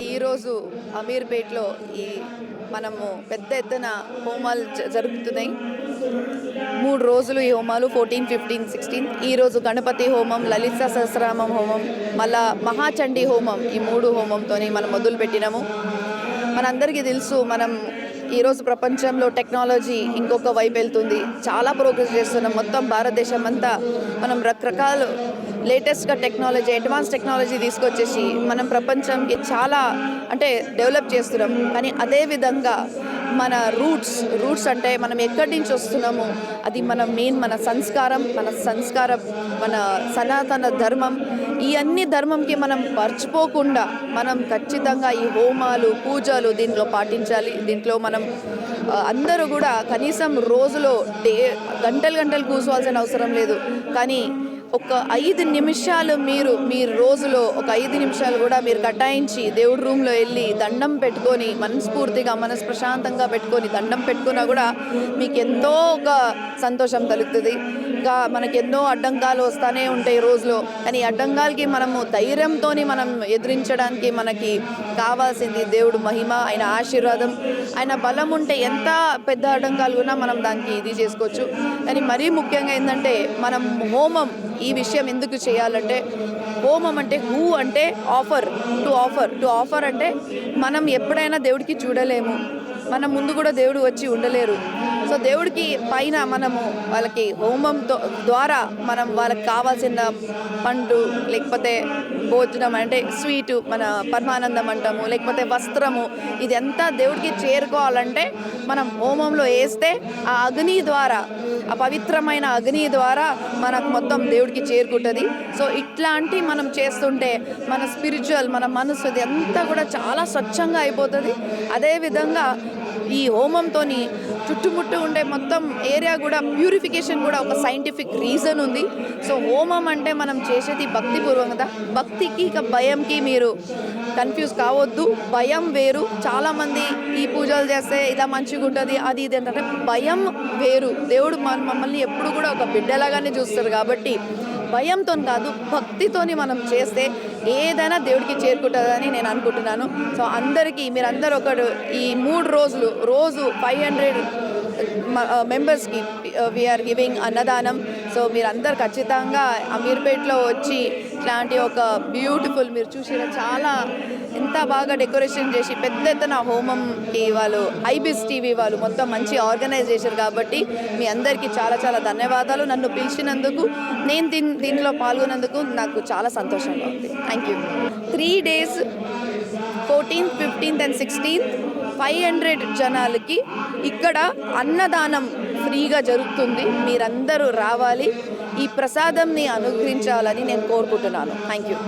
ఈరోజు అమీర్పేట్లో ఈ మనము పెద్ద ఎత్తున హోమాలు జ- జరుగుతున్నాయి మూడు రోజులు ఈ హోమాలు ఫోర్టీన్ ఫిఫ్టీన్ సిక్స్టీన్. ఈరోజు గణపతి హోమం లలిత సహస్రామం హోమం మళ్ళా మహాచండీ హోమం ఈ మూడు హోమంతోనే మనం మొదలు పెట్టినాము మనందరికీ తెలుసు మనం ఈరోజు ప్రపంచంలో టెక్నాలజీ ఇంకొక వైపు వెళ్తుంది. చాలా ప్రోగ్రెస్ చేస్తున్నాం. మొత్తం భారతదేశం అంతా మనం రకరకాల లేటెస్ట్గా టెక్నాలజీ అడ్వాన్స్ టెక్నాలజీ తీసుకొచ్చేసి మనం ప్రపంచంకి చాలా అంటే డెవలప్ చేస్తున్నాం. కానీ అదే విధంగా మన రూట్స్ రూట్స్ అంటే మనం ఎక్కడి నుంచి వస్తున్నాము అది మన మెయిన్ మన సంస్కారం మన సంస్కారం మన సనాతన ధర్మం. ఈ అన్ని ధర్మంకి మనం మర్చిపోకుండా మనం ఖచ్చితంగా ఈ హోమాలు పూజలు దీంట్లో పాటించాలి. దీంట్లో మనం అందరూ కూడా కనీసం రోజులో డే గంటలు గంటలు కూర్చోవాల్సిన అవసరం లేదు. కానీ ఒక ఐదు నిమిషాలు మీరు మీ రోజులో ఒక ఐదు నిమిషాలు కూడా మీరు కటాయించి దేవుడి రూమ్లో వెళ్ళి దండం పెట్టుకొని మనస్ఫూర్తిగా మనసు ప్రశాంతంగా పెట్టుకొని దండం పెట్టుకున్నా కూడా మీకు ఎంతో ఒక సంతోషం కలుగుతుంది ఇంకా మనకి ఎన్నో అడ్డంకాలు వస్తూనే ఉంటాయి రోజులో. కానీ అడ్డంకాలకి మనము ధైర్యంతో మనం ఎదిరించడానికి మనకి కావాల్సింది దేవుడు మహిమ ఆయన ఆశీర్వాదం ఆయన బలం ఉంటే ఎంత పెద్ద ఆటంకాలు ఉన్నా మనం దానికి ఇది చేసుకోవచ్చు. కానీ మరీ ముఖ్యంగా ఏంటంటే మనం హోమం ఈ విషయం ఎందుకు చేయాలంటే హోమం అంటే హూ అంటే offer to offer to offer అంటే మనం ఎప్పుడైనా దేవుడికి చూడలేము. మన ముందు కూడా దేవుడు వచ్చి ఉండలేరు. సో దేవుడికి పైన మనము వాళ్ళకి హోమం ద్వారా మనం వాళ్ళకి కావాల్సిన పండు లేకపోతే భోజనం అంటే స్వీటు మన పరమానందం అంటాము లేకపోతే వస్త్రము ఇదంతా దేవుడికి చేరుకోవాలంటే మనం హోమంలో వేస్తే ఆ అగ్ని ద్వారా ఆ పవిత్రమైన అగ్ని ద్వారా మనకు మొత్తం దేవుడికి చేరుకుంటుంది. సో ఇట్లాంటి మనం చేస్తుంటే మన స్పిరిచువల్ మన మనసు అది అంతా కూడా చాలా స్వచ్ఛంగా అయిపోతుంది. అదేవిధంగా ఈ హోమంతో చుట్టుముట్టు ఉండే మొత్తం ఏరియా కూడా ప్యూరిఫికేషన్ కూడా ఒక సైంటిఫిక్ రీజన్ ఉంది. సో హోమం అంటే మనం చేసేది భక్తిపూర్వకంగా భక్తికి ఇక భయంకి మీరు కన్ఫ్యూజ్ కావద్దు. భయం వేరు. చాలామంది ఈ పూజలు చేస్తే ఇలా మంచిగా ఉంటుంది అది ఇది ఏంటంటే భయం వేరు. దేవుడు మన మమ్మల్ని ఎప్పుడు కూడా ఒక బిడ్డలాగానే చూస్తారు కాబట్టి భయంతో కాదు భక్తితోని మనం చేస్తే ఏదైనా దేవుడికి చేరుకుంటుందని నేను అనుకుంటున్నాను. సో అందరికీ మీరందరూ ఒకడు ఈ మూడు రోజులు రోజు ఫైవ్ హండ్రెడ్ మెంబర్స్కి వీఆర్ గివింగ్ అన్నదానం. సో మీరందరు ఖచ్చితంగా అమీర్పేట్లో వచ్చి ఇట్లాంటి ఒక బ్యూటిఫుల్ మీరు చూసిన చాలా ఎంత బాగా డెకరేషన్ చేసి పెద్ద ఎత్తున హోమంకి వాళ్ళు ఐబిస్ టీవీ వాళ్ళు మొత్తం మంచి ఆర్గనైజ్ చేశారు కాబట్టి మీ అందరికీ చాలా చాలా ధన్యవాదాలు. నన్ను పిలిచినందుకు నేను దీన్ దీంట్లో పాల్గొన్నందుకు నాకు చాలా సంతోషంగా ఉంది. Thank you three days fourteenth fifteenth and sixteenth five hundred జనాలకి ఇక్కడ అన్నదానం ఫ్రీగా జరుగుతుంది. మీరందరూ రావాలి. ఈ ప్రసాదంని అనుగ్రహించాలని నేను కోరుకుంటున్నాను. Thank you